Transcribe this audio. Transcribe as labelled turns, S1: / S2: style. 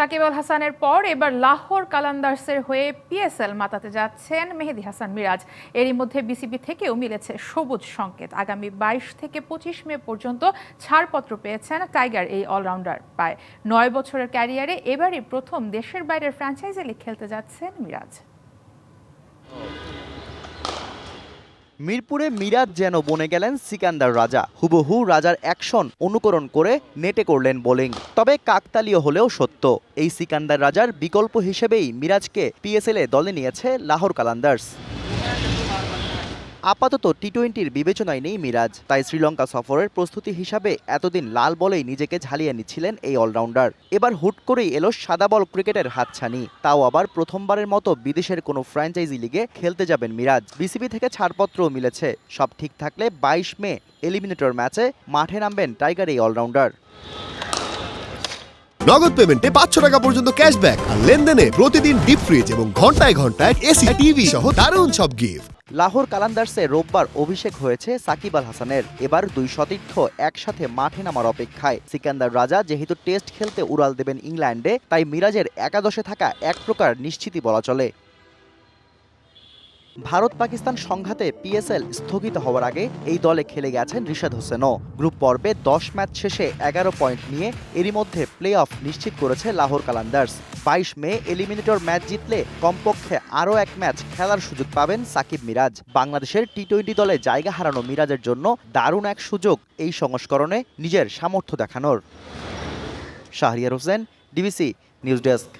S1: সাকিব আল হাসানের পর এবার লাহোর কালান্দার্সের হয়ে পিএসএল মাতাতে যাচ্ছেন মেহেদি হাসান মিরাজ। এরই মধ্যে বিসিবি থেকেও মিলেছে সবুজ সংকেত। আগামী বাইশ থেকে পঁচিশ মে পর্যন্ত ছাড়পত্র পেয়েছেন টাইগার, এই অলরাউন্ডার। প্রায় নয় বছরের ক্যারিয়ারে এবারই প্রথম দেশের বাইরের ফ্র্যাঞ্চাইজি লিগ খেলতে যাচ্ছেন মিরাজ।
S2: মিরপুরে মিরাজ যেন বনে গেলেন সিকান্দার রাজা। হুবহু রাজার অ্যাকশন অনুকরণ করে নেটে করলেন বোলিং। তবে কাকতালীয় হলেও সত্য, এই সিকান্দার রাজার বিকল্প হিসেবেই মিরাজকে পিএসএলে দলে নিয়েছে লাহোর কালান্দার্স। আপাতত টি টোয়েন্টির বিবেচনায় নেই মিরাজ। তাই শ্রীলঙ্কা সফরের প্রস্তুতি হিসাবে এতদিন লাল বলেই নিজেকে ঝালিয়ে নিচ্ছিলেন এই অলরাউন্ডার। এবার হুট করেই এলো সাদা বল ক্রিকেটের হাতছানি। তাও আবার প্রথমবারের মতো বিদেশের কোনো ফ্র্যাঞ্চাইজি লিগে খেলতে যাবেন মিরাজ। বিসিবি থেকে ছাড়পত্রও মিলেছে। সব ঠিক থাকলে বাইশ মে এলিমিনেটর ম্যাচে মাঠে নামবেন টাইগার এই অলরাউন্ডার।
S3: নগদ পেমেন্টে পাঁচশো টাকা পর্যন্ত ক্যাশব্যাক আর লেনদেনে প্রতিদিন ডিপ ফ্রিজ এবং ঘন্টায় ঘন্টায় এসি, টিভি সহ দারুণ সব গিফট।
S2: লাহোর কালান্দার্সে রোববার অভিষেক হয়েছে সাকিব আল হাসানের। এবার দুই সতীর্থ একসাথে মাঠে নামার অপেক্ষায়। সিকান্দার রাজা যেহেতু টেস্ট খেলতে উড়াল দেবেন ইংল্যান্ডে, তাই মিরাজের একাদশে থাকা এক প্রকার নিশ্চিতই বলা চলে। ভারত পাকিস্তান সংঘাতে পিএসএল স্থগিত হওয়ার আগে এই দলে খেলে গেছেন রিশাদ হোসেনও। গ্রুপ পর্বে দশ ম্যাচ শেষে এগারো পয়েন্ট নিয়ে এরই মধ্যে প্লে অফ নিশ্চিত করেছে লাহোর কালান্দার্স। বাইশ মে এলিমিনেটর ম্যাচ জিতলে কমপক্ষে আরও এক ম্যাচ খেলার সুযোগ পাবেন সাকিব মিরাজ। বাংলাদেশের টি টোয়েন্টি দলে জায়গা হারানো মিরাজের জন্য দারুণ এক সুযোগ এই সংস্করণে নিজের সামর্থ্য দেখানোর। Shahriar Hossain, DBC news desk.